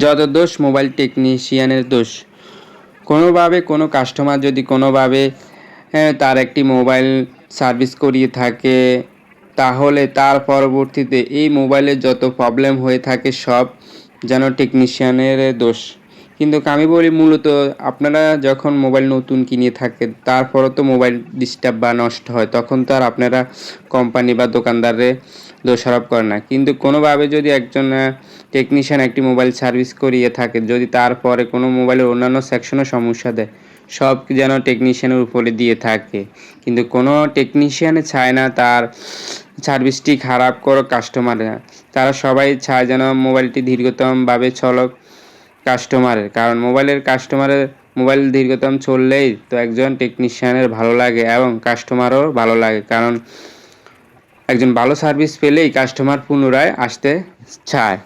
যত দোষ মোবাইল টেকনিশিয়ানের দোষ। কোনোভাবে কোনো কাস্টমার যদি কোনোভাবে তার একটি মোবাইল সার্ভিস করিয়ে থাকে, তাহলে তার পরবর্তীতে এই মোবাইলের যত প্রবলেম হয়ে থাকে সব যেন টেকনিশিয়ানের দোষ। কিন্তু আমি বলি মূলত আপনারা যখন মোবাইল নতুন কিনে থাকেন, তারপরও তো মোবাইল ডিস্টার্ব বা নষ্ট হয়, তখন তো আর আপনারা কোম্পানি বা দোকানদারে দোষারোপ করে না। কিন্তু কোনোভাবে যদি একজন টেকনিশিয়ান একটি মোবাইল সার্ভিস করিয়ে থাকে, যদি তারপরে কোনো মোবাইলের অন্যান্য সেকশনও সমস্যা দেয়, সব যেন টেকনিশিয়ানের উপরে দিয়ে থাকে। কিন্তু কোনো টেকনিশিয়ানে চায় না তার সার্ভিসটি খারাপ করো কাস্টমাররা তারা সবাই চায় যেন মোবাইলটি দীর্ঘতমভাবে চলক কাস্টমারের কারণ মোবাইলের কাস্টমারের মোবাইল দীর্ঘতম চললেই তো একজন টেকনিশিয়ানের ভালো লাগে এবং কাস্টমারও ভালো লাগে। কারণ একজন ভালো সার্ভিস পেলেই কাস্টমার পুনরায় আসতে চায়।